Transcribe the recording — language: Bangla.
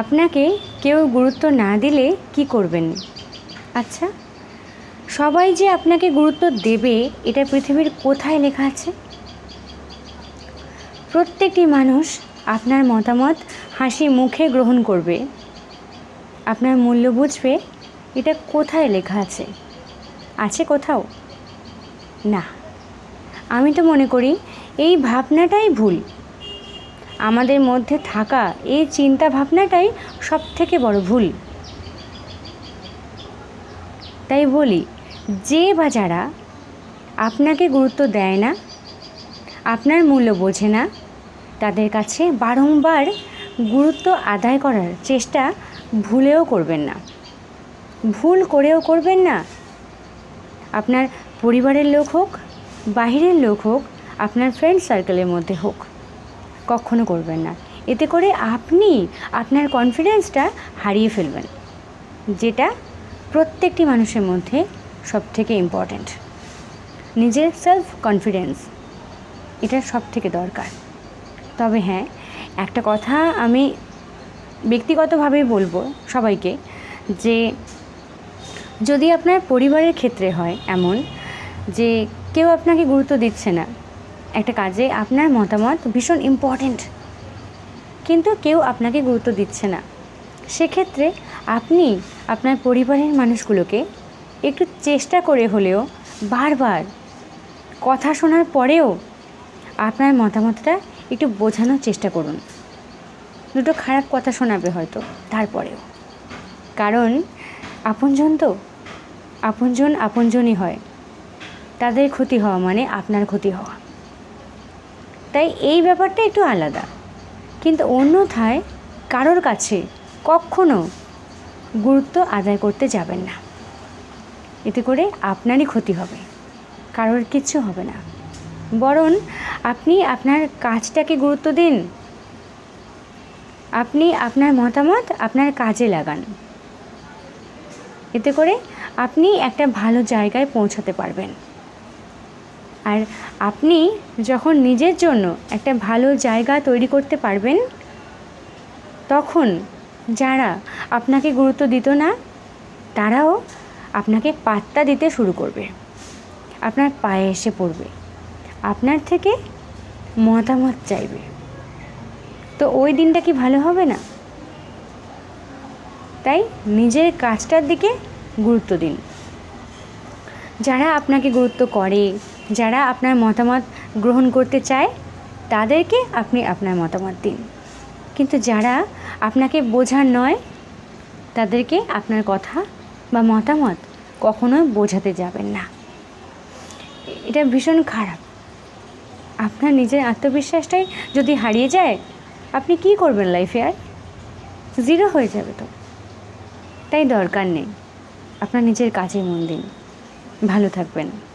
আপনাকে কেউ গুরুত্ব না দিলে কি করবেন? আচ্ছা সবাই যে আপনাকে গুরুত্ব দেবে, এটা পৃথিবীর কোথায় লেখা আছে? প্রত্যেকটি মানুষ আপনার মতামত হাসি মুখে গ্রহণ করবে। আপনার মূল্য বুঝবে, এটা কোথায় লেখা আছে? আছে কোথাও? না। আমি তো মনে করি, এই ভাবনাটাই ভুল। আমাদের মধ্যে থাকা এই চিন্তা ভাবনাটাই সব থেকে বড় ভুল। তাই বলি, যে বা যারা আপনাকে গুরুত্ব দেয় না, আপনার মূল্য বোঝে না, তাদের কাছে বারংবার গুরুত্ব আদায় করার চেষ্টা ভুলেও করবেন না। ভুল করেও করবেন না। আপনার পরিবারের লোক হোক, বাহিরের লোক হোক, আপনার ফ্রেন্ড সার্কেলের মধ্যে হোক। কখনো করবেন না। এতে করে আপনি আপনার কনফিডেন্সটা হারিয়ে ফেলবেন, যেটা প্রত্যেকটি মানুষের মধ্যে সব থেকে ইম্পর্ট্যান্ট নিজের সেলফ কনফিডেন্স এটা সব থেকে দরকার। তবে হ্যাঁ একটা কথা আমি ব্যক্তিগতভাবে বলব সবাইকে, যে যদি আপনার পরিবারের ক্ষেত্রে হয় এমন, যে কেউ আপনাকে গুরুত্ব দিচ্ছে না একটা কাজে আপনার মতামত ভীষণ ইম্পর্ট্যান্ট কিন্তু কেউ আপনাকে গুরুত্ব দিচ্ছে না। সেক্ষেত্রে আপনি আপনার পরিবারের মানুষগুলোকে একটু চেষ্টা করে হলেও বারবার কথা শোনার পরেও আপনার মতামতটা একটু বোঝানোর চেষ্টা করুন। দুটো খারাপ কথা শোনাবে হয়তো তারপরেও। কারণ আপনজন তো, আপনজন আপনজনই হয়। তাদের ক্ষতি হওয়া মানে আপনার ক্ষতি হওয়া। তাই এই ব্যাপারটা একটু আলাদা। কিন্তু অন্যথায় কারোর কাছে কখনো গুরুত্ব আদায় করতে যাবেন না। এতে করে আপনারই ক্ষতি হবে, কারোর কিচ্ছু হবে না। বরং আপনি আপনার কাজটাকে গুরুত্ব দিন। আপনি আপনার মতামত আপনার কাজে লাগান। এতে করে আপনি একটা ভালো জায়গায় পৌঁছাতে পারবেন। আর আপনি যখন নিজের জন্য একটা ভালো জায়গা তৈরি করতে পারবেন, তখন যারা আপনাকে গুরুত্ব দিত না, তারাও আপনাকে পাত্তা দিতে শুরু করবে। আপনার পায়ে এসে পড়বে। আপনার থেকে মতামত চাইবে। তো ওই দিনটা কি ভালো হবে না? তাই নিজের কাজটার দিকে গুরুত্ব দিন। যারা আপনাকে গুরুত্ব করে যারা আপনার মতামত গ্রহণ করতে চায়, তাদেরকে আপনি আপনার মতামত দিন। কিন্তু যারা আপনাকে বোঝার নয়, তাদেরকে আপনার কথা বা মতামত কখনোই বোঝাতে যাবেন না। এটা ভীষণ খারাপ। আপনার নিজের আত্মবিশ্বাসটাই যদি হারিয়ে যায়, আপনি কি করবেন লাইফে আর? জিরো হয়ে যাবে তো। তাই দরকার নেই। আপনার নিজের কাজে মন দিন। ভালো থাকবেন।